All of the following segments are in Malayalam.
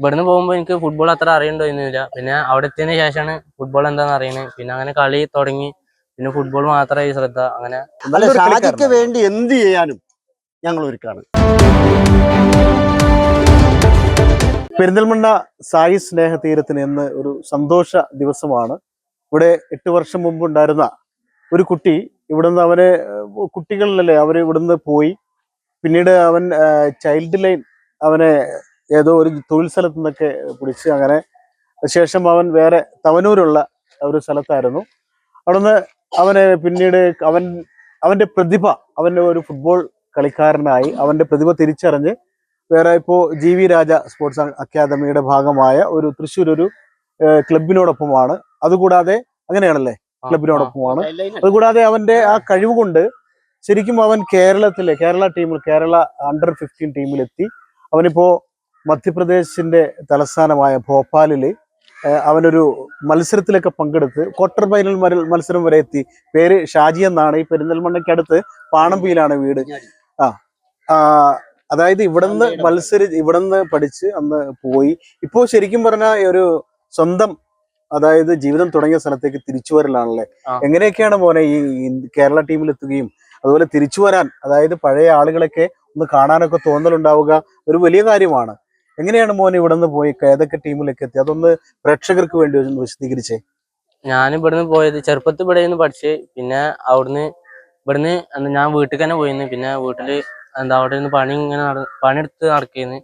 ഇവിടുന്ന് പോകുമ്പോൾ എനിക്ക് ഫുട്ബോൾ അത്ര അറിയണ്ടോന്നില്ല പിന്നെ അവിടെ എത്തിയതിന് ശേഷമാണ് ഫുട്ബോൾ എന്താണെന്ന് അറിയണത് പിന്നെ അങ്ങനെ കളി തുടങ്ങി. പിന്നെ ഫുട്ബോൾ മാത്രമായി ശ്രദ്ധ. അങ്ങനെ ഷാജിക്ക് വേണ്ടി എന്ത് ചെയ്യാനും ഞങ്ങൾ ഒരുക്കാണ്. പെരിന്തൽമണ്ണ സായി സ്നേഹ തീരത്തിന് ഇന്ന് ഒരു സന്തോഷ ദിവസമാണ്. ഇവിടെ എട്ട് വർഷം മുമ്പ് ഉണ്ടായിരുന്ന ഒരു കുട്ടി ഇവിടുന്ന് അവന് കുട്ടികളിലല്ലേ അവർ ഇവിടുന്ന് പോയി. പിന്നീട് അവൻ ചൈൽഡ് ലൈൻ അവനെ ഏതോ ഒരു തൊഴിൽ സ്ഥലത്ത് നിന്നൊക്കെ പിടിച്ച് അങ്ങനെ ശേഷം അവൻ വേറെ തവനൂരുള്ള ഒരു സ്ഥലത്തായിരുന്നു. അവിടുന്ന് അവന് പിന്നീട് അവൻ അവന്റെ പ്രതിഭ അവന്റെ ഒരു ഫുട്ബോൾ കളിക്കാരനായി അവന്റെ പ്രതിഭ തിരിച്ചറിഞ്ഞ് വേറെ ഇപ്പോൾ ജി വി രാജ സ്പോർട്സ് അക്കാദമിയുടെ ഭാഗമായ ഒരു തൃശ്ശൂർ ഒരു ക്ലബിനോടൊപ്പമാണ്. അതുകൂടാതെ അങ്ങനെയാണല്ലേ? ക്ലബിനോടൊപ്പമാണ്. അതുകൂടാതെ അവന്റെ ആ കഴിവ് കൊണ്ട് ശരിക്കും അവൻ കേരളത്തിലെ കേരള ടീമിൽ കേരള അണ്ടർ ഫിഫ്റ്റീൻ ടീമിലെത്തി അവനിപ്പോ മധ്യപ്രദേശിന്റെ തലസ്ഥാനമായ ഭോപ്പാലിൽ അവനൊരു മത്സരത്തിലൊക്കെ പങ്കെടുത്ത് ക്വാർട്ടർ ഫൈനൽ മത്സരം വരെ എത്തി. പേര് ഷാജി എന്നാണ്. ഈ പെരിന്തൽമണ്ണയ്ക്ക് അടുത്ത് പാണമ്പിയിലാണ് വീട്. ആ ആ, അതായത് ഇവിടുന്ന് മത്സരി ഇവിടുന്ന് പഠിച്ച് അന്ന് പോയി. ഇപ്പോ ശരിക്കും പറഞ്ഞാൽ ഒരു സ്വന്തം അതായത് ജീവിതം തുടങ്ങിയ സ്ഥലത്തേക്ക് തിരിച്ചു വരലാണല്ലേ? എങ്ങനെയൊക്കെയാണ് മോനെ ഈ ഈ കേരള ടീമിൽ എത്തുകയും അതുപോലെ തിരിച്ചു വരാൻ അതായത് പഴയ ആളുകളൊക്കെ ഒന്ന് കാണാനൊക്കെ തോന്നലുണ്ടാവുക ഒരു വലിയ കാര്യമാണ്. എങ്ങനെയാണ് മോനെ ഇവിടുന്ന് പോയി ഏതൊക്കെ ടീമിലേക്ക് എത്തി? അതൊന്ന് പ്രേക്ഷകർക്ക് വേണ്ടി ഒന്ന് വിശദീകരിച്ചേ. ഞാൻ ഇവിടുന്ന് പോയത് ചെറുപ്പത്തിൽ ഇവിടെ നിന്ന് പഠിച്ച് പിന്നെ അവിടുന്ന് ഇവിടുന്ന് ഞാൻ വീട്ടിൽ തന്നെ പോയിന്ന് പിന്നെ വീട്ടിൽ എന്താ അവിടെ നിന്ന് പണി ഇങ്ങനെ പണിയെടുത്ത് നടക്കുന്നു.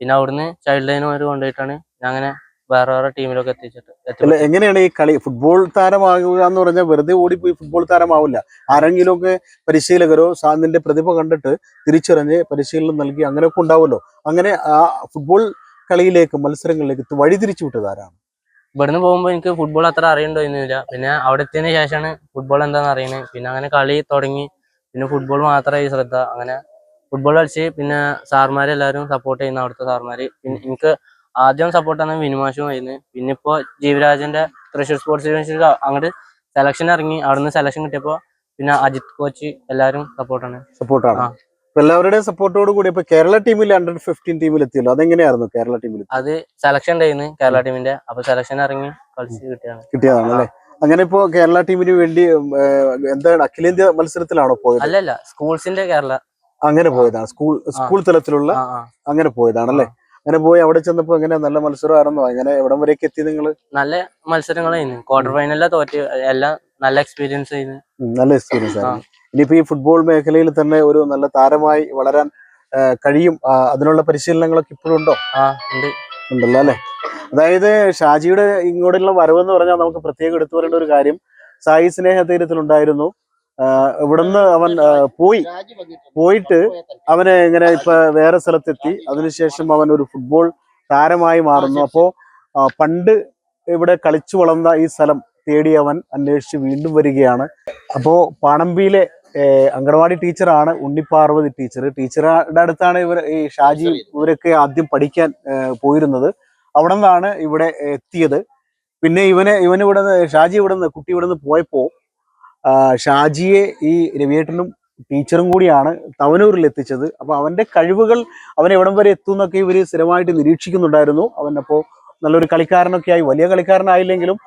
പിന്നെ അവിടുന്ന് ചൈൽഡ് ലൈനുമാര് കൊണ്ടുപോയിട്ടാണ് ഞാൻ അങ്ങനെ വേറെ വേറെ ടീമിലൊക്കെ എത്തിച്ചിട്ട് എങ്ങനെയാണ് ഈ കളി? ഫുട്ബോൾ താരമാകുക എന്ന് പറഞ്ഞാൽ വെറുതെ ഓടി പോയി ഫുട്ബോൾ താരമാവില്ല. ആരെങ്കിലും ഒക്കെ പരിശീലകരോ സാ- നിന്റെ പ്രതിഭ കണ്ടിട്ട് തിരിച്ചറിഞ്ഞ് പരിശീലനം നൽകി അങ്ങനെയൊക്കെ ഉണ്ടാവുമല്ലോ. അങ്ങനെ ആ ഫുട്ബോൾ കളിയിലേക്ക് മത്സരങ്ങളിലേക്ക് വഴിതിരിച്ചു വിട്ടത് ആരാണ്? ഇവിടുന്ന് പോകുമ്പോൾ എനിക്ക് ഫുട്ബോൾ അത്ര അറിയണ്ടോന്നില്ല പിന്നെ അവിടെ എത്തിയതിന് ശേഷമാണ് ഫുട്ബോൾ എന്താണെന്ന് അറിയണത് പിന്നെ അങ്ങനെ കളി തുടങ്ങി. പിന്നെ ഫുട്ബോൾ മാത്രമായി ശ്രദ്ധ. അങ്ങനെ ഫുട്ബോൾ കളിച്ച് പിന്നെ സാർമാരെല്ലാവരും സപ്പോർട്ട് ചെയ്യുന്ന അവിടുത്തെ സാർമാര്. പിന്നെ എനിക്ക് ആദ്യം സപ്പോർട്ടാണ് ആണ് വിനുമാഷും ആയിരുന്നു. പിന്നെ ഇപ്പോ ജീവരാജന്റെ തൃശ്ശൂർ സ്പോർട്സ് യൂണിവേഴ്സിറ്റി അങ്ങോട്ട് സെലക്ഷൻ ഇറങ്ങി. അവിടുന്ന് സെലക്ഷൻ കിട്ടിയപ്പോൾ പിന്നെ അജിത് കോച്ച് എല്ലാവരും സപ്പോർട്ടാണ്. സപ്പോർട്ടാണ്. എല്ലാവരുടെയും സപ്പോർട്ടോട് കൂടി ഇപ്പൊ കേരള ടീമിൽ അണ്ടർ ഫിഫ്റ്റീൻ ടീമിൽ എത്തിയല്ലോ. അതെങ്ങനെയായിരുന്നു കേരള ടീമിൽ അത് സെലക്ഷൻ ഉണ്ടായിരുന്നു കേരള ടീമിന്റെ. അപ്പൊ സെലക്ഷൻ ഇറങ്ങി കളിച്ച് കിട്ടിയതാണ്. കിട്ടിയതാണ് അല്ലേ അങ്ങനെ ഇപ്പോ കേരള ടീമിന് വേണ്ടി എന്താണ് അഖിലേന്ത്യാ മത്സരത്തിലാണോ പോയത്? അല്ലല്ല സ്കൂൾസിന്റെ കേരള. അങ്ങനെ പോയതാണ് സ്കൂൾ സ്കൂൾ തലത്തിലുള്ള അങ്ങനെ പോയതാണ് അല്ലേ അങ്ങനെ പോയി അവിടെ ചെന്നപ്പോ എങ്ങനെ നല്ല മത്സരമായിരുന്നോ? അങ്ങനെ എവിടം വരെയൊക്കെ എത്തി നിങ്ങൾ നല്ല മത്സരങ്ങളായിരുന്നു. ക്വാർട്ടർ ഫൈനലിലെ തോറ്റ്. എല്ലാം നല്ല എക്സ്പീരിയൻസ് ആയിരുന്നു. നല്ല എക്സ്പീരിയൻസ് ആയിരുന്നു. ഇനിയിപ്പോ ഈ ഫുട്ബോൾ മേഖലയിൽ തന്നെ ഒരു നല്ല താരമായി വളരാൻ കഴിയും. അതിനുള്ള പരിശീലനങ്ങളൊക്കെ ഇപ്പോഴും ഉണ്ടോ? ഉണ്ടല്ലോ അല്ലെ? അതായത് ഷാജിയുടെ ഇങ്ങോട്ടുള്ള വരവെന്ന് പറഞ്ഞാൽ നമുക്ക് പ്രത്യേകം എടുത്തു പറയേണ്ട ഒരു കാര്യം സായി സ്നേഹ തീരത്തിലുണ്ടായിരുന്നു ഇവിടുന്ന് അവൻ പോയി. പോയിട്ട് അവനെ ഇങ്ങനെ ഇപ്പൊ വേറെ സ്ഥലത്തെത്തി. അതിനുശേഷം അവൻ ഒരു ഫുട്ബോൾ താരമായി മാറുന്നു. അപ്പോ പണ്ട് ഇവിടെ കളിച്ചു വളർന്ന ഈ സ്ഥലം തേടി അവൻ അന്വേഷിച്ച് വീണ്ടും വരികയാണ്. അപ്പോ പാണമ്പിയിലെ അങ്കണവാടി ടീച്ചറാണ് ഉണ്ണിപ്പാർവതി ടീച്ചർ ടീച്ചറുടെ അടുത്താണ് ഇവർ ഈ ഷാജി ഇവരൊക്കെ ആദ്യം പഠിക്കാൻ പോയിരുന്നത്. അവിടെ നിന്നാണ് ഇവിടെ എത്തിയത്. പിന്നെ ഇവനെ ഇവന് ഇവിടെ ഷാജി ഇവിടെ നിന്ന് കുട്ടി ഇവിടെ നിന്ന് പോയപ്പോ ആ, ഷാജിയെ ഈ രവിയേട്ടനും ടീച്ചറും കൂടിയാണ് തവനൂരിൽ എത്തിച്ചത് അപ്പോൾ അവന്റെ കഴിവുകൾ അവൻ എവിടം വരെ എത്തും എന്നൊക്കെ ഇവർ സ്ഥിരമായിട്ട് നിരീക്ഷിക്കുന്നുണ്ടായിരുന്നു. അവനപ്പോൾ നല്ലൊരു കളിക്കാരനൊക്കെ ആയി. വലിയ കളിക്കാരനായില്ലെങ്കിലും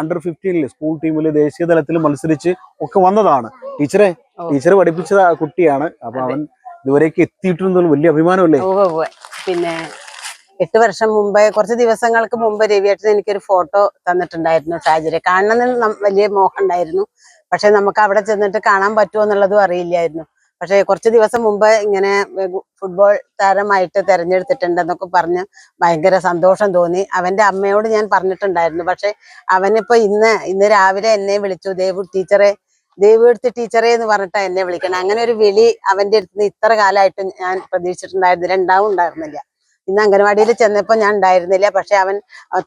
അണ്ടർ ഫിഫ്റ്റീനിൽ സ്കൂൾ ടീമിൽ ദേശീയ തലത്തിൽ മത്സരിച്ച് ഒക്കെ വന്നതാണ്. ടീച്ചറെ ടീച്ചർ പഠിപ്പിച്ച കുട്ടിയാണ്. അപ്പൊ അവൻ ഇതുവരേക്ക് എത്തിയിട്ടുണ്ടെന്നുള്ള വലിയ അഭിമാനമല്ലേ. പിന്നെ എട്ട് വർഷം മുമ്പ് കുറച്ച് ദിവസങ്ങൾക്ക് മുമ്പ് രവിയേട്ടൻ എനിക്കൊരു ഫോട്ടോ തന്നിട്ടുണ്ടായിരുന്നു ഷാജിരെ കാണണമെന്ന് വലിയ മോഹം ഉണ്ടായിരുന്നു. പക്ഷെ നമുക്ക് അവിടെ ചെന്നിട്ട് കാണാൻ പറ്റുമോ എന്നുള്ളതും അറിയില്ലായിരുന്നു. പക്ഷെ കുറച്ച് ദിവസം മുമ്പ് ഇങ്ങനെ ഫുട്ബോൾ താരമായിട്ട് തെരഞ്ഞെടുത്തിട്ടുണ്ടെന്നൊക്കെ പറഞ്ഞ് ഭയങ്കര സന്തോഷം തോന്നി. അവന്റെ അമ്മയോട് ഞാൻ പറഞ്ഞിട്ടുണ്ടായിരുന്നു. പക്ഷെ അവനിപ്പോ ഇന്ന് ഇന്ന് രാവിലെ എന്നെ വിളിച്ചു. ദേവു ടീച്ചറെ ദേവിയെടുത്ത് ടീച്ചറെ എന്ന് പറഞ്ഞിട്ടാ എന്നെ വിളിക്കണം. അങ്ങനെ ഒരു വിളി അവന്റെ അടുത്ത് ഇത്ര കാലമായിട്ട് ഞാൻ പ്രതീക്ഷിച്ചിട്ടുണ്ടായിരുന്നില്ല. ഉണ്ടാവും ഉണ്ടായിരുന്നില്ല. ഇന്ന് അംഗനവാടിയിൽ ചെന്നപ്പോൾ ഞാൻ ഉണ്ടായിരുന്നില്ല. പക്ഷെ അവൻ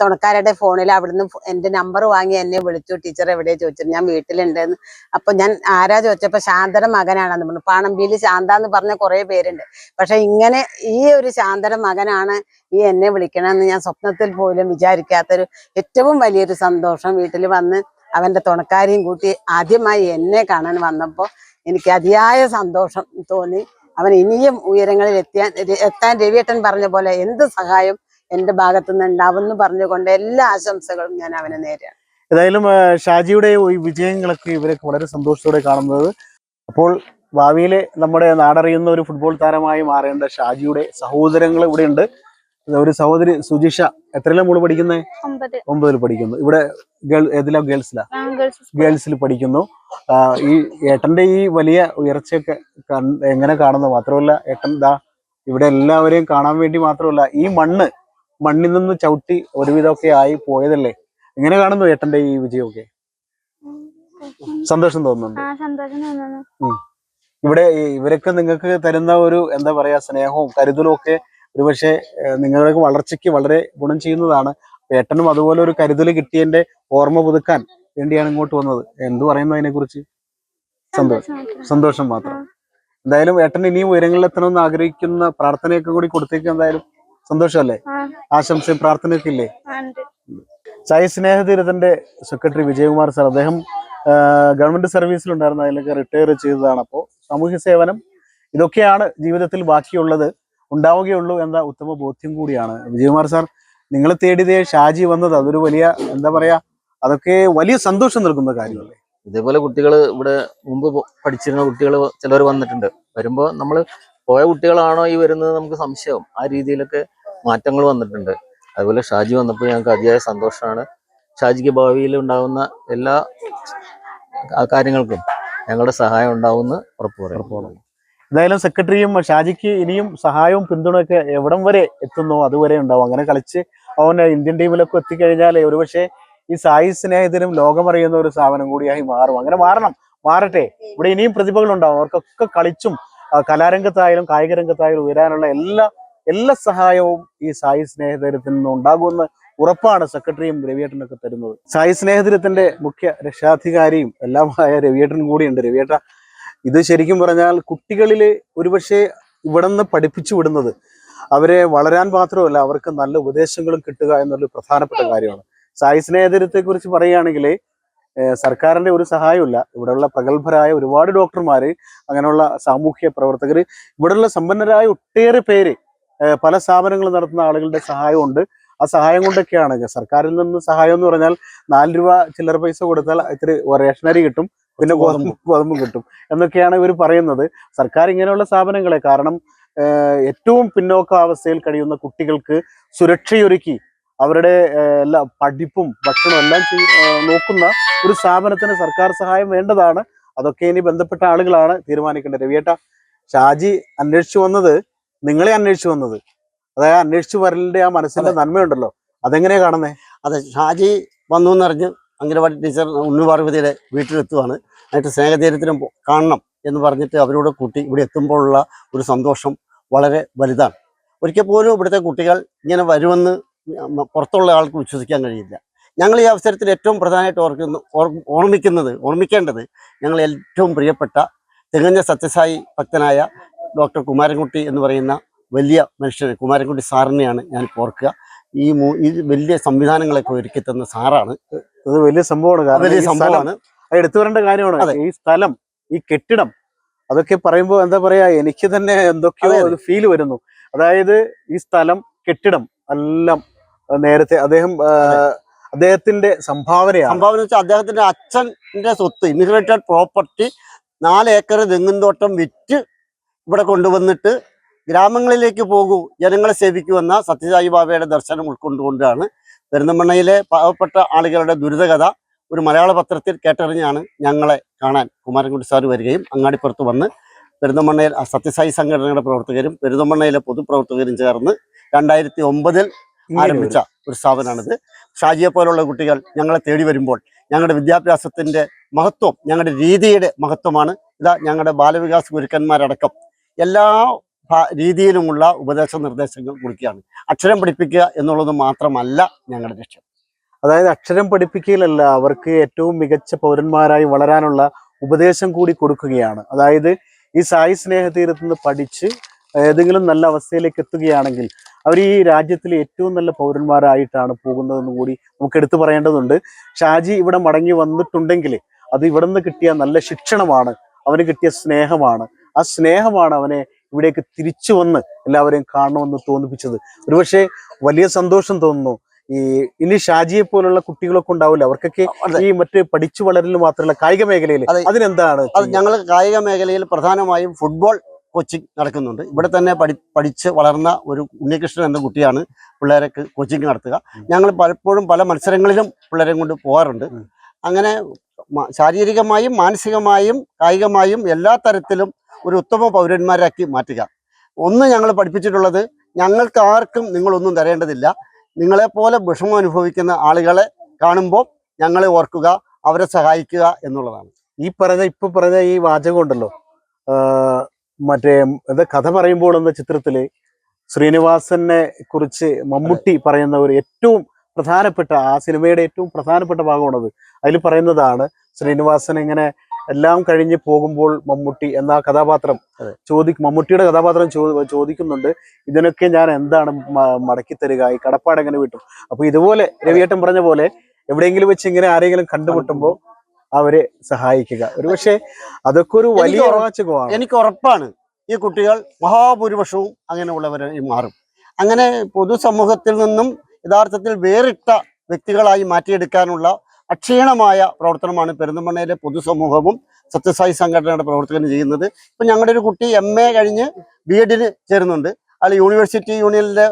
തുണക്കാരുടെ ഫോണിൽ അവിടുന്ന് എന്റെ നമ്പർ വാങ്ങി എന്നെ വിളിച്ചു. ടീച്ചർ എവിടെ ചോദിച്ചു ഞാൻ വീട്ടിലുണ്ടെന്ന്. അപ്പൊ ഞാൻ ആരാ ചോദിച്ചപ്പോ ശാന്തയുടെ മകനാണെന്ന് പറഞ്ഞു. പാണമ്പിയിൽ ശാന്ത എന്ന് പറഞ്ഞ കുറേ പേരുണ്ട്. പക്ഷെ ഇങ്ങനെ ഈ ഒരു ശാന്തര മകനാണ് ഈ എന്നെ വിളിക്കണമെന്ന് ഞാൻ സ്വപ്നത്തിൽ പോലും വിചാരിക്കാത്തൊരു ഏറ്റവും വലിയൊരു സന്തോഷം വീട്ടിൽ വന്ന് അവന്റെ തുണക്കാരെയും കൂട്ടി ആദ്യമായി എന്നെ കാണാൻ വന്നപ്പോൾ എനിക്ക് അതിയായ സന്തോഷം തോന്നി. അവൻ ഇനിയും ഉയരങ്ങളിൽ എത്തിയാൻ എത്താൻ രവിയേട്ടൻ പറഞ്ഞ പോലെ എന്ത് സഹായം എന്റെ ഭാഗത്തു നിന്ന് ഉണ്ടാവും എന്ന് പറഞ്ഞുകൊണ്ട് എല്ലാ ആശംസകളും ഞാൻ അവനെ നേരെയാണ് ഏതായാലും ഷാജിയുടെ ഈ വിജയങ്ങളൊക്കെ ഇവരൊക്കെ വളരെ സന്തോഷത്തോടെ കാണുന്നത്. അപ്പോൾ ഭാവിയിലെ നമ്മുടെ നാടറിയുന്ന ഒരു ഫുട്ബോൾ താരമായി മാറേണ്ട ഷാജിയുടെ സഹോദരങ്ങൾ ഇവിടെ ഉണ്ട് ഒരു സഹോദരി സുജിഷ എത്രയിലും മോൾ പഠിക്കുന്നത് ഒമ്പത്. ഒമ്പതിൽ പഠിക്കുന്നു. ഇവിടെ ഏതിലാ? ഗേൾസിലാ? ഗേൾസ് ഗേൾസിൽ പഠിക്കുന്നു. ഈ ഏട്ടന്റെ ഈ വലിയ ഉയർച്ചയൊക്കെ എങ്ങനെ കാണുന്നു മാത്രമല്ല ഏട്ടൻ ദാ ഇവിടെ എല്ലാവരെയും കാണാൻ വേണ്ടി മാത്രമല്ല ഈ മണ്ണ് മണ്ണിൽ നിന്ന് ചവിട്ടി ഒരുവിധമൊക്കെ ആയി പോയതല്ലേ? എങ്ങനെ കാണുന്നു ഏട്ടന്റെ ഈ വിജയമൊക്കെ? സന്തോഷം തോന്നുന്നുണ്ട്? ആ സന്തോഷം തോന്നുന്നു. ഇവിടെ ഇവരൊക്കെ നിങ്ങൾക്ക് തരുന്ന ഒരു എന്താ പറയാ സ്നേഹവും കരുതലും ഒക്കെ ഒരുപക്ഷെ നിങ്ങളുടെ വളർച്ചയ്ക്ക് വളരെ ഗുണം ചെയ്യുന്നതാണ്. ഏട്ടനും അതുപോലെ ഒരു കരുതൽ കിട്ടിയതിന്റെ ഓർമ്മ പുതുക്കാൻ വേണ്ടിയാണ് ഇങ്ങോട്ട് വന്നത്. എന്തു പറയുന്നു അതിനെ കുറിച്ച് സന്തോഷം. സന്തോഷം മാത്രം. എന്തായാലും ഏട്ടൻ ഇനിയും ഉയരങ്ങളിൽ എത്തണമെന്ന് ആഗ്രഹിക്കുന്ന പ്രാർത്ഥനയൊക്കെ കൂടി കൊടുത്തേക്ക് എന്തായാലും സന്തോഷമല്ലേ? ആശംസ ആശംസയും പ്രാർത്ഥനയൊക്കെ ഇല്ലേ? ചായ സായി സ്നേഹതീരത്തിന്റെ സെക്രട്ടറി വിജയകുമാർ സാർ അദ്ദേഹം ഗവൺമെന്റ് സർവീസിലുണ്ടായിരുന്ന അതിലൊക്കെ റിട്ടയർ ചെയ്തതാണ്. അപ്പോൾ സാമൂഹ്യ സേവനം ഇതൊക്കെയാണ് ജീവിതത്തിൽ ബാക്കിയുള്ളത്. ഉണ്ടാവുകയുള്ളൂ എന്ന ഉത്തമ ബോധ്യം കൂടിയാണ്. വിജയകുമാർ സാർ നിങ്ങൾ തേടിയതേ ഷാജി വന്നത് അതൊരു വലിയ എന്താ പറയാ അതൊക്കെ വലിയ സന്തോഷം നൽകുന്ന കാര്യമല്ലേ? ഇതേപോലെ കുട്ടികൾ ഇവിടെ മുമ്പ് പഠിച്ചിരുന്ന കുട്ടികൾ ചിലർ വന്നിട്ടുണ്ട്. വരുമ്പോൾ നമ്മൾ പോയ കുട്ടികളാണോ ഈ വരുന്നത് നമുക്ക് സംശയവും ആ രീതിയിലൊക്കെ മാറ്റങ്ങൾ വന്നിട്ടുണ്ട്. അതുപോലെ ഷാജി വന്നപ്പോൾ ഞങ്ങൾക്ക് അതിയായ സന്തോഷമാണ്. ഷാജിക്ക് ഭാവിയിൽ ഉണ്ടാകുന്ന എല്ലാ കാര്യങ്ങൾക്കും ഞങ്ങളുടെ സഹായം ഉണ്ടാവുമെന്ന് ഉറപ്പ് പറയാം എന്തായാലും സെക്രട്ടറിയും ഷാജിക്ക് ഇനിയും സഹായവും പിന്തുണയൊക്കെ എവിടം വരെ എത്തുന്നോ അതുവരെ ഉണ്ടാവും. അങ്ങനെ കളിച്ച് അവൻ ഇന്ത്യൻ ടീമിലൊക്കെ എത്തിക്കഴിഞ്ഞാൽ ഒരുപക്ഷെ ഈ സായി സ്നേഹത്തിനും ലോകമറിയുന്ന ഒരു സ്ഥാപനം കൂടിയായി മാറും. അങ്ങനെ മാറണം മാറട്ടെ. ഇവിടെ ഇനിയും പ്രതിഭകൾ ഉണ്ടാവും. അവർക്കൊക്കെ കളിച്ചും കലാരംഗത്തായാലും കായിക രംഗത്തായാലും ഉയരാനുള്ള എല്ലാ എല്ലാ സഹായവും ഈ സായി സ്നേഹിതരത്തിൽ നിന്ന് ഉണ്ടാകുമെന്ന് ഉറപ്പാണ് സെക്രട്ടറിയും രവിയേട്ടനൊക്കെ തരുന്നത്. സായി സ്നേഹിതരത്തിന്റെ മുഖ്യ രക്ഷാധികാരിയും എല്ലാമായ രവിയേട്ടൻ കൂടിയുണ്ട്. രവിയേട്ട ഇത് ശരിക്കും പറഞ്ഞാൽ കുട്ടികളിൽ ഒരുപക്ഷെ ഇവിടെ നിന്ന് പഠിപ്പിച്ചു വിടുന്നത് അവരെ വളരാൻ മാത്രമല്ല അവർക്ക് നല്ല ഉപദേശങ്ങളും കിട്ടുക എന്നൊരു പ്രധാനപ്പെട്ട കാര്യമാണ്. സായി സ്നേഹിതരത്തെ കുറിച്ച് പറയുകയാണെങ്കിൽ സർക്കാരിന്റെ ഒരു സഹായമില്ല ഇവിടെയുള്ള പ്രഗത്ഭരായ ഒരുപാട് ഡോക്ടർമാര് അങ്ങനെയുള്ള സാമൂഹ്യ പ്രവർത്തകർ ഇവിടെയുള്ള സമ്പന്നരായ ഒട്ടേറെ പേര് പല സ്ഥാപനങ്ങൾ നടത്തുന്ന ആളുകളുടെ സഹായമുണ്ട്. ആ സഹായം കൊണ്ടൊക്കെയാണ്. സർക്കാരിൽ നിന്ന് സഹായം എന്ന് പറഞ്ഞാൽ നാല് രൂപ ചില്ലറ പൈസ കൊടുത്താൽ ഇത്തിരി റേഷനറി കിട്ടും. പിന്നെ ഗോതമ്പ് ഗോതമ്പും കിട്ടും. എന്നൊക്കെയാണ് ഇവർ പറയുന്നത്. സർക്കാർ ഇങ്ങനെയുള്ള സ്ഥാപനങ്ങളെ കാരണം ഏറ്റവും ഏറ്റവും പിന്നോക്കാവസ്ഥയിൽ കഴിയുന്ന കുട്ടികൾക്ക് സുരക്ഷയൊരുക്കി അവരുടെ എല്ലാ പഠിപ്പും ഭക്ഷണവും എല്ലാം നോക്കുന്ന ഒരു സ്ഥാപനത്തിന് സർക്കാർ സഹായം വേണ്ടതാണ്. അതൊക്കെ ഇനി ബന്ധപ്പെട്ട ആളുകളാണ് തീരുമാനിക്കേണ്ടത്. രവിയേട്ട ഷാജി അന്വേഷിച്ചു വന്നത് നിങ്ങളെ അന്വേഷിച്ചു വന്നത്. അതായത് അന്വേഷിച്ചു വരലിന്റെ ആ മനസ്സിന്റെ നന്മയുണ്ടല്ലോ. അതെങ്ങനെയാ കാണുന്നത് അതെ ഷാജി വന്നു എന്നറിഞ്ഞ് അംഗനവാടി ടീച്ചർ ഉണ്ണി പാർവതിയുടെ വീട്ടിലെത്തുവാണ്. എന്നിട്ട് സ്നേഹതീരത്തിനും കാണണം എന്ന് പറഞ്ഞിട്ട് അവരോട് കൂട്ടി ഇവിടെ എത്തുമ്പോഴുള്ള ഒരു സന്തോഷം വളരെ വലുതാണ്. ഒരിക്കൽ പോലും ഇവിടുത്തെ കുട്ടികൾ ഇങ്ങനെ വരുമെന്ന് പുറത്തുള്ള ആൾക്ക് വിശ്വസിക്കാൻ കഴിയില്ല. ഞങ്ങൾ ഈ അവസരത്തിൽ ഏറ്റവും പ്രധാനമായിട്ട് ഓർക്കുന്ന ഓർ- ഓർമ്മിക്കുന്നത് ഓർമ്മിക്കേണ്ടത് ഞങ്ങൾ ഏറ്റവും പ്രിയപ്പെട്ട തികഞ്ഞ സത്യസായി ഭക്തനായ ഡോക്ടർ കുമാരൻകുട്ടി എന്ന് പറയുന്ന വലിയ മനുഷ്യനെ കുമാരൻകുട്ടി സാറിനെയാണ് ഞാൻ ഓർക്കുക. ഈ ഈ വലിയ സംവിധാനങ്ങളൊക്കെ ഒരുക്കി തന്ന സാറാണ്. വലിയ സംഭവമാണ്. വലിയ സംഭവമാണ്. എടുത്തു വരേണ്ട കാര്യമാണ്? ഈ സ്ഥലം ഈ കെട്ടിടം അതൊക്കെ പറയുമ്പോൾ എന്താ പറയാ എനിക്ക് തന്നെ എന്തൊക്കെയോ. ഒരു ഫീൽ വരുന്നു. അതായത് ഈ സ്ഥലം കെട്ടിടം എല്ലാം നേരത്തെ അദ്ദേഹം അദ്ദേഹത്തിന്റെ സംഭാവനയാണ്. സംഭാവന വെച്ചാൽ അദ്ദേഹത്തിന്റെ അച്ഛന്റെ സ്വത്ത് ഇൻഹെറിറ്റഡ് പ്രോപ്പർട്ടി നാല് ഏക്കർ തെങ്ങിൻതോട്ടം വിറ്റ് ഇവിടെ കൊണ്ടുവന്നിട്ട് ഗ്രാമങ്ങളിലേക്ക് പോകൂ ജനങ്ങളെ സേവിക്കുമെന്ന സത്യസായി ബാബയുടെ ദർശനം ഉൾക്കൊണ്ടുകൊണ്ടാണ് പെരുന്തമണ്ണയിലെ പാവപ്പെട്ട ആളുകളുടെ ദുരിതകഥ ഒരു മലയാള പത്രത്തിൽ കേട്ടറിഞ്ഞാണ് ഞങ്ങളെ കാണാൻ കുമാരൻകുട്ടി സാർ വരികയും അങ്ങാടിപ്പുറത്ത് വന്ന് പെരുന്തമണ്ണയിൽ സത്യസായി സംഘടനയുടെ പ്രവർത്തകരും പെരുന്തമണ്ണയിലെ പൊതുപ്രവർത്തകരും ചേർന്ന് രണ്ടായിരത്തി ഒമ്പതിൽ ആരംഭിച്ച ഒരു സ്ഥാപനമാണിത്. ഷാജിയെ പോലുള്ള കുട്ടികൾ ഞങ്ങളെ തേടി വരുമ്പോൾ ഞങ്ങളുടെ വിദ്യാഭ്യാസത്തിന്റെ മഹത്വം ഞങ്ങളുടെ രീതിയുടെ മഹത്വമാണ്. ഇതാ ഞങ്ങളുടെ ബാലവികാസ് ഗുരുക്കന്മാരടക്കം എല്ലാ രീതിയിലുമുള്ള ഉപദേശ നിർദ്ദേശങ്ങൾ കൊടുക്കുകയാണ്. അക്ഷരം പഠിപ്പിക്കുക എന്നുള്ളത് മാത്രമല്ല ഞങ്ങളുടെ ലക്ഷ്യം. അതായത് അക്ഷരം പഠിപ്പിക്കലല്ല അവർക്ക് ഏറ്റവും മികച്ച പൗരന്മാരായി വളരാനുള്ള ഉപദേശം കൂടി കൊടുക്കുകയാണ്. അതായത് ഈ സായി സ്നേഹതീരത്ത് നിന്ന് പഠിച്ച് ഏതെങ്കിലും നല്ല അവസ്ഥയിലേക്ക് എത്തുകയാണെങ്കിൽ അവർ ഈ രാജ്യത്തിലെ ഏറ്റവും നല്ല പൗരന്മാരായിട്ടാണ് പോകുന്നതെന്ന് കൂടി നമുക്ക് എടുത്തു പറയേണ്ടതുണ്ട്. ഷാജി ഇവിടെ മടങ്ങി വന്നിട്ടുണ്ടെങ്കിൽ അത് ഇവിടെ നിന്ന് കിട്ടിയ നല്ല ശിക്ഷണമാണ് അവന് കിട്ടിയ സ്നേഹമാണ്. ആ സ്നേഹമാണ് അവനെ ഇവിടേക്ക് തിരിച്ചു വന്ന് എല്ലാവരെയും കാണണമെന്ന് തോന്നിപ്പിച്ചത്. ഒരുപക്ഷെ വലിയ സന്തോഷം തോന്നുന്നു. ഈ ഇനി ഷാജിയെ പോലുള്ള കുട്ടികളൊക്കെ ഉണ്ടാവില്ല. അവർക്കൊക്കെ. ഈ മറ്റ് പഠിച്ചു വളരൽ മാത്രമല്ല കായിക മേഖലയിൽ. അതിനെന്താണ്? അത് ഞങ്ങൾ കായിക മേഖലയിൽ പ്രധാനമായും ഫുട്ബോൾ കോച്ചിങ് നടക്കുന്നുണ്ട്. ഇവിടെ തന്നെ പഠി പഠിച്ച് വളർന്ന ഒരു ഉണ്ണികൃഷ്ണൻ എന്ന കുട്ടിയാണ് പിള്ളേരൊക്കെ കോച്ചിങ് നടത്തുക. ഞങ്ങൾ പലപ്പോഴും പല മത്സരങ്ങളിലും പിള്ളേരെ കൊണ്ട് പോകാറുണ്ട്. അങ്ങനെ ശാരീരികമായും മാനസികമായും കായികമായും എല്ലാ തരത്തിലും ഒരു ഉത്തമ പൗരന്മാരാക്കി മാറ്റുക. ഒന്ന് ഞങ്ങൾ പഠിപ്പിച്ചിട്ടുള്ളത് ഞങ്ങൾക്ക് ആർക്കും നിങ്ങളൊന്നും തരേണ്ടതില്ല. നിങ്ങളെപ്പോലെ വിഷമം അനുഭവിക്കുന്ന ആളുകളെ കാണുമ്പോൾ ഞങ്ങളെ ഓർക്കുക അവരെ സഹായിക്കുക എന്നുള്ളതാണ്. ഈ പറഞ്ഞ ഇപ്പൊ പറഞ്ഞ ഈ വാചകം ഉണ്ടല്ലോ. മറ്റേ എന്താ കഥ പറയുമ്പോൾ എന്ന ചിത്രത്തിൽ ശ്രീനിവാസനെ കുറിച്ച് മമ്മൂട്ടി പറയുന്ന ഒരു ഏറ്റവും പ്രധാനപ്പെട്ട ആ സിനിമയുടെ ഏറ്റവും പ്രധാനപ്പെട്ട ഭാഗമാണത്. അതിൽ പറയുന്നതാണ് ശ്രീനിവാസൻ ഇങ്ങനെ എല്ലാം കഴിഞ്ഞ് പോകുമ്പോൾ മമ്മൂട്ടി എന്ന കഥാപാത്രം. ചോദി മമ്മൂട്ടിയുടെ കഥാപാത്രം ചോദിക്കുന്നുണ്ട്. ഇതിനൊക്കെ ഞാൻ എന്താണ് മടക്കി തരിക? ഈ കടപ്പാട് എങ്ങനെ വിട്ടു? അപ്പൊ ഇതുപോലെ രവിയേട്ടൻ പറഞ്ഞ പോലെ എവിടെയെങ്കിലും വെച്ച് ഇങ്ങനെ ആരെങ്കിലും കണ്ടുമുട്ടുമ്പോൾ അവരെ സഹായിക്കുക. ഒരു പക്ഷേ അതൊക്കെ ഒരു വലിയ വാചകമാണ് എനിക്ക് ഉറപ്പാണ് ഈ കുട്ടികൾ മഹാഭൂരിപക്ഷവും അങ്ങനെയുള്ളവരായി മാറും. അങ്ങനെ പൊതുസമൂഹത്തിൽ നിന്നും യഥാർത്ഥത്തിൽ വേറിട്ട വ്യക്തികളായി മാറ്റിയെടുക്കാനുള്ള അക്ഷീണമായ പ്രവർത്തനമാണ് പെരുന്തമണ്ണയിലെ പൊതുസമൂഹവും സത്യസായി സംഘടനയുടെ പ്രവർത്തകരും ചെയ്യുന്നത്. ഇപ്പം ഞങ്ങളുടെ ഒരു കുട്ടി എം എ കഴിഞ്ഞ് ബി എഡിന് ചേരുന്നുണ്ട്. അതിൽ യൂണിവേഴ്സിറ്റി യൂണിയനിലെ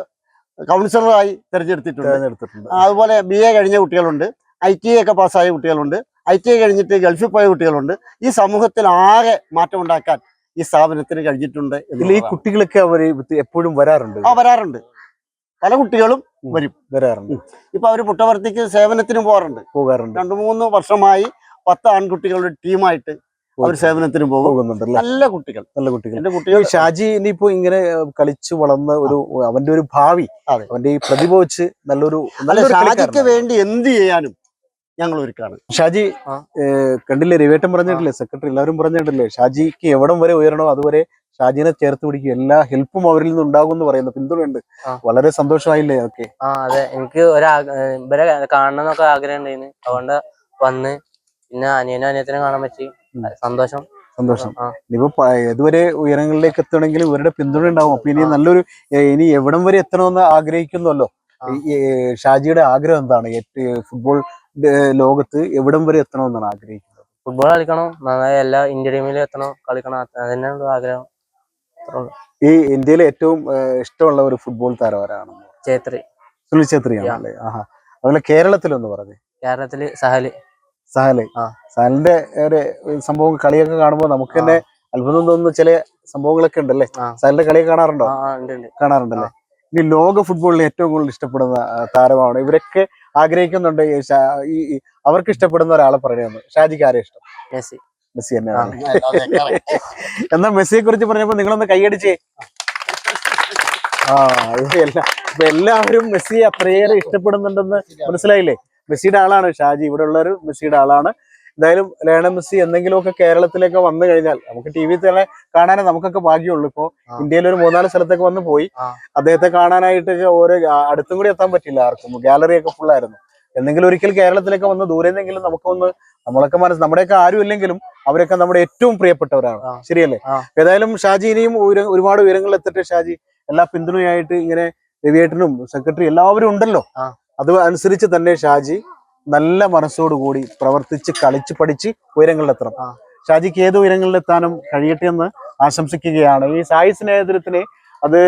കൗൺസിലറായി തിരഞ്ഞെടുത്തിട്ടുണ്ട്. അതുപോലെ ബി എ കഴിഞ്ഞ കുട്ടികളുണ്ട്. ഐ ടി ഒക്കെ പാസ്സായ കുട്ടികളുണ്ട്. ഐ ടി ഐ കഴിഞ്ഞിട്ട് ഗൾഫിൽ പോയ കുട്ടികളുണ്ട്. ഈ സമൂഹത്തിൽ ആകെ മാറ്റം ഉണ്ടാക്കാൻ ഈ സ്ഥാപനത്തിന് കഴിഞ്ഞിട്ടുണ്ട് ഈ കുട്ടികളൊക്കെ അവർ എപ്പോഴും വരാറുണ്ട്? ആ വരാറുണ്ട്. പല കുട്ടികളും വരും. വരാറുണ്ട്. ഇപ്പൊ അവർ പുട്ടവർത്തിക്ക് സേവനത്തിന് പോകാറുണ്ട്. പോകാറുണ്ട്. രണ്ടു മൂന്ന് വർഷമായി പത്ത് ആൺകുട്ടികളുടെ ടീമായിട്ട് അവർ സേവനത്തിന് പോകുന്നുണ്ട് നല്ല കുട്ടികൾ. നല്ല കുട്ടികൾ. എന്റെ കുട്ടികൾ ഷാജി ഇനിയിപ്പോ ഇങ്ങനെ കളിച്ചു വളർന്ന ഒരു അവന്റെ ഒരു ഭാവി. അവന്റെ ഈ പ്രതിഭ വെച്ച് നല്ലൊരു നല്ല ഷാജിക്ക് വേണ്ടി എന്ത് ചെയ്യാനും ഞങ്ങൾ ഒരുക്കാണ്. ഷാജി കണ്ടില്ലേ രവേട്ടം പറഞ്ഞിട്ടില്ലേ സെക്രട്ടറി എല്ലാവരും പറഞ്ഞിട്ടില്ലേ ഷാജിക്ക് എവിടം വരെ ഉയരണോ അതുവരെ ഷാജിനെ ചേർത്ത് പിടിക്കും എല്ലാ ഹെൽപ്പും അവരിൽ നിന്ന് ഉണ്ടാകും എന്ന് പറയുന്നത് പിന്തുണയുണ്ട് വളരെ സന്തോഷമായില്ലേ ഓക്കെ ആ അതെ. എനിക്ക് ഒരു ഇവരെ കാണണം എന്നൊക്കെ ആഗ്രഹം ഉണ്ടായിരുന്നു. അതുകൊണ്ട് വന്ന് പിന്നെ അനിയനും അനിയത്തിനും കാണാൻ പറ്റി. സന്തോഷം. സന്തോഷം. ഇപ്പൊ ഇനിയിപ്പോ ഇതുവരെ ഉയരങ്ങളിലേക്ക് എത്തണമെങ്കിൽ ഇവരുടെ പിന്തുണ ഉണ്ടാവും. അപ്പൊ ഇനി നല്ലൊരു ഇനി എവിടം വരെ എത്തണമെന്ന് ആഗ്രഹിക്കുന്നല്ലോ ഷാജിയുടെ ആഗ്രഹം എന്താണ്? ഫുട്ബോൾ ലോകത്ത് എവിടം വരെ എത്തണമെന്നാണ് ആഗ്രഹിക്കുന്നത്? ഫുട്ബോൾ കളിക്കണം. നന്നായി എല്ലാ ഇന്ത്യ ടീമിലും എത്തണം. കളിക്കണം. അതന്നെ ആഗ്രഹം. ഈ ഇന്ത്യയിലെ ഏറ്റവും ഇഷ്ടമുള്ള ഒരു ഫുട്ബോൾ താരം ആരാണ് ചേത്രി സുനിൽ ഛേത്രിയാണല്ലേ ആഹാ. അതുപോലെ കേരളത്തിലൊന്ന് പറഞ്ഞു. കേരളത്തിൽ സഹൽ. സഹൽ. ആ. സഹലിന്റെ ഒരു സംഭവം കളിയൊക്കെ കാണുമ്പോൾ നമുക്ക് തന്നെ അത്ഭുതം തോന്നുന്ന ചില സംഭവങ്ങളൊക്കെ ഉണ്ടല്ലേ. സഹലിന്റെ കളി കാണാറുണ്ടോ? കാണാറുണ്ടല്ലേ? ഇനി ലോക ഫുട്ബോളിൽ ഏറ്റവും കൂടുതൽ ഇഷ്ടപ്പെടുന്ന താരമാണ്? ഇവരൊക്കെ ആഗ്രഹിക്കുന്നുണ്ട് ഈ അവർക്ക് ഇഷ്ടപ്പെടുന്ന ഒരാളെ പറയുന്നത് ഷാജിക്ക് ആരെ ഇഷ്ടം? മെസ്സി. മെസ്സി തന്നെയാണ് എന്നാ മെസ്സിയെ കുറിച്ച് പറഞ്ഞപ്പോ നിങ്ങളൊന്ന് കൈയടിച്ചേ. ആ എല്ലാ ഇപ്പൊ എല്ലാവരും മെസ്സിയെ അത്രയേറെ ഇഷ്ടപ്പെടുന്നുണ്ടെന്ന് മനസ്സിലായില്ലേ? മെസ്സിയുടെ ആളാണ് ഷാജി. ഇവിടെ ഉള്ളൊരു മെസ്സിയുടെ ആളാണ്. എന്തായാലും ലയണ മെസ്സി എന്തെങ്കിലുമൊക്കെ കേരളത്തിലേക്ക് വന്നു കഴിഞ്ഞാൽ നമുക്ക് ടി വി തന്നെ കാണാനേ നമുക്കൊക്കെ ഭാഗ്യമുള്ളൂ. ഇപ്പോ. ഇന്ത്യയിൽ ഒരു മൂന്നാൽ സ്ഥലത്തൊക്കെ വന്ന് പോയി. അദ്ദേഹത്തെ കാണാനായിട്ട് ഓരോ അടുത്തും കൂടി എത്താൻ പറ്റില്ല ആർക്കും. ഗാലറിയൊക്കെ ഫുള്ളായിരുന്നു എന്തെങ്കിലും ഒരിക്കൽ കേരളത്തിലേക്ക് വന്ന് ദൂരെ നിന്നെങ്കിലും നമുക്കൊന്ന് നമ്മളൊക്കെ മനസ്സ് നമ്മുടെയൊക്കെ ആരും ഇല്ലെങ്കിലും അവരൊക്കെ നമ്മുടെ ഏറ്റവും പ്രിയപ്പെട്ടവരാണ്. ശരിയല്ലേ. ഏതായാലും ഷാജി ഇനിയും ഒരുപാട് ഉയരങ്ങളിൽ എത്തട്ടെ ഷാജി. എല്ലാ പിന്തുണയായിട്ട് ഇങ്ങനെ രവിയേട്ടനും സെക്രട്ടറി എല്ലാവരും ഉണ്ടല്ലോ. അത് അനുസരിച്ച് തന്നെ ഷാജി നല്ല മനസ്സോടുകൂടി പ്രവർത്തിച്ച് കളിച്ച് പഠിച്ച് ഉയരങ്ങളിലെത്തണം. ഷാജിക്ക് ഏത് ഉയരങ്ങളിലെത്താനും കഴിയട്ടെ എന്ന് ആശംസിക്കുകയാണ്. ഈ സായി സ്നേഹത്തിനെ അത്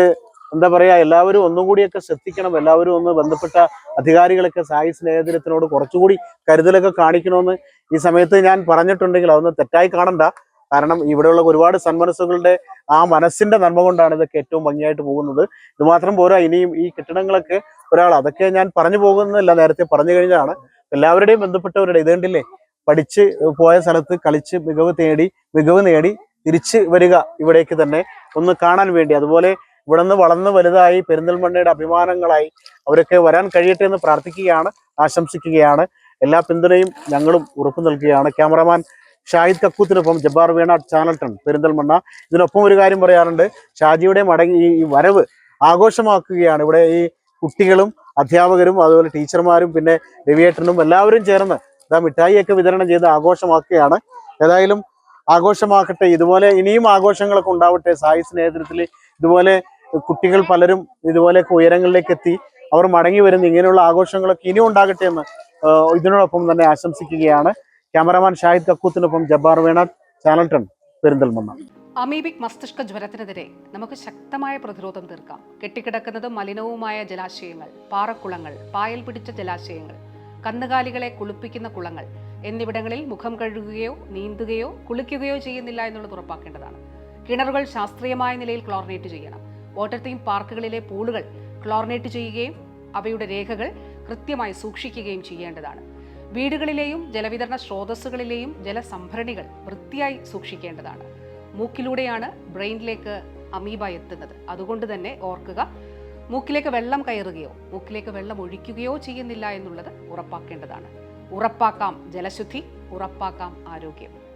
എന്താ പറയാ എല്ലാവരും ഒന്നും കൂടിയൊക്കെ ശ്രദ്ധിക്കണം. എല്ലാവരും ഒന്ന് ബന്ധപ്പെട്ട അധികാരികളൊക്കെ സായി സ്നേഹദിനത്തിനോട് കുറച്ചുകൂടി കരുതലൊക്കെ കാണിക്കണമെന്ന് ഈ സമയത്ത് ഞാൻ പറഞ്ഞിട്ടുണ്ടെങ്കിൽ അതൊന്ന് തെറ്റായി കാണണ്ട. കാരണം ഇവിടെയുള്ള ഒരുപാട് സന്മനസ്സുകളുടെ ആ മനസ്സിന്റെ നന്മ കൊണ്ടാണ് ഇതൊക്കെ ഏറ്റവും ഭംഗിയായിട്ട് പോകുന്നത്. ഇത് മാത്രം പോരാ ഇനിയും ഈ കെട്ടിടങ്ങളൊക്കെ ഒരാൾ അതൊക്കെ ഞാൻ പറഞ്ഞു പോകുന്നില്ല നേരത്തെ പറഞ്ഞു കഴിഞ്ഞതാണ്. എല്ലാവരുടെയും ബന്ധപ്പെട്ടവരുടെ ഇതേണ്ടില്ലേ പഠിച്ച് പോയ സ്ഥലത്ത് കളിച്ച് മികവ് തേടി മികവ് നേടി തിരിച്ച് വരിക ഇവിടേക്ക് തന്നെ ഒന്ന് കാണാൻ വേണ്ടി. അതുപോലെ ഇവിടെ നിന്ന് വളർന്ന് വലുതായി പെരിന്തൽമണ്ണയുടെ അഭിമാനങ്ങളായി അവരൊക്കെ വരാൻ കഴിയട്ടെ എന്ന് പ്രാർത്ഥിക്കുകയാണ് ആശംസിക്കുകയാണ്. എല്ലാ പിന്തുണയും ഞങ്ങളും ഉറപ്പു നൽകുകയാണ്. ക്യാമറമാൻ ഷാഹിദ് കക്കൂത്തിനൊപ്പം ജബ്ബാർ വീണ ചാനൽ ടൺ പെരിന്തൽമണ്ണ. ഇതിനൊപ്പം ഒരു കാര്യം പറയാറുണ്ട് ഷാജിയുടെ മടങ്ങി ഈ വരവ് ആഘോഷമാക്കുകയാണ്. ഇവിടെ ഈ കുട്ടികളും അധ്യാപകരും അതുപോലെ ടീച്ചർമാരും പിന്നെ രവിയേട്ടനും എല്ലാവരും ചേർന്ന് ഇതാ മിഠായിയൊക്കെ വിതരണം ചെയ്ത് ആഘോഷമാക്കുകയാണ്. ഏതായാലും ആഘോഷമാക്കട്ടെ ഇതുപോലെ ഇനിയും ആഘോഷങ്ങളൊക്കെ ഉണ്ടാവട്ടെ. സായി നേതൃത്വത്തിൽ ഇതുപോലെ കുട്ടികൾ പലരും ഇതുപോലെ ഉയരങ്ങളിലേക്ക് എത്തി അവർ മടങ്ങി വരുന്ന. ഇങ്ങനെയുള്ള ആഘോഷങ്ങളൊക്കെ ഇനിയും ഉണ്ടാകട്ടെ എന്ന് ഇതിനോടൊപ്പം തന്നെ ആശംസിക്കുകയാണ് ക്യാമറാമാൻ ഷാഹിദ് കക്കൂത്തിനൊപ്പം ജബ്ബാർ വേണാട് ചാനൽ ടൺ പെരിന്തൽമണ്ണ. അമീബിക് മസ്തിഷ്ക ജ്വരത്തിനെതിരെ നമുക്ക് ശക്തമായ പ്രതിരോധം തീർക്കാം. കെട്ടിക്കിടക്കുന്നതും മലിനവുമായ ജലാശയങ്ങൾ പാറക്കുളങ്ങൾ പായൽ പിടിച്ച ജലാശയങ്ങൾ കന്നുകാലികളെ കുളിപ്പിക്കുന്ന കുളങ്ങൾ എന്നിവിടങ്ങളിൽ മുഖം കഴുകുകയോ നീന്തുകയോ കുളിക്കുകയോ ചെയ്യുന്നില്ല എന്നുള്ളത് ഉറപ്പാക്കേണ്ടതാണ്. കിണറുകൾ ശാസ്ത്രീയമായ നിലയിൽ ക്ലോറിനേറ്റ് ചെയ്യണം. വാട്ടർ തീം പാർക്കുകളിലെ പൂളുകൾ ക്ലോറിനേറ്റ് ചെയ്യുകയും അവയുടെ രേഖകൾ കൃത്യമായി സൂക്ഷിക്കുകയും ചെയ്യേണ്ടതാണ്. വീടുകളിലെയും ജലവിതരണ സ്രോതസ്സുകളിലെയും ജലസംഭരണികൾ വൃത്തിയായി സൂക്ഷിക്കേണ്ടതാണ്. മൂക്കിലൂടെയാണ് ബ്രെയിനിലേക്ക് അമീബ എത്തുന്നത്. അതുകൊണ്ട് തന്നെ ഓർക്കുക മൂക്കിലേക്ക് വെള്ളം കയറുകയോ മൂക്കിലേക്ക് വെള്ളം ഒഴിക്കുകയോ ചെയ്യുന്നില്ല എന്നുള്ളത് ഉറപ്പാക്കേണ്ടതാണ്. ഉറപ്പാക്കാം ജലശുദ്ധി ഉറപ്പാക്കാം ആരോഗ്യം.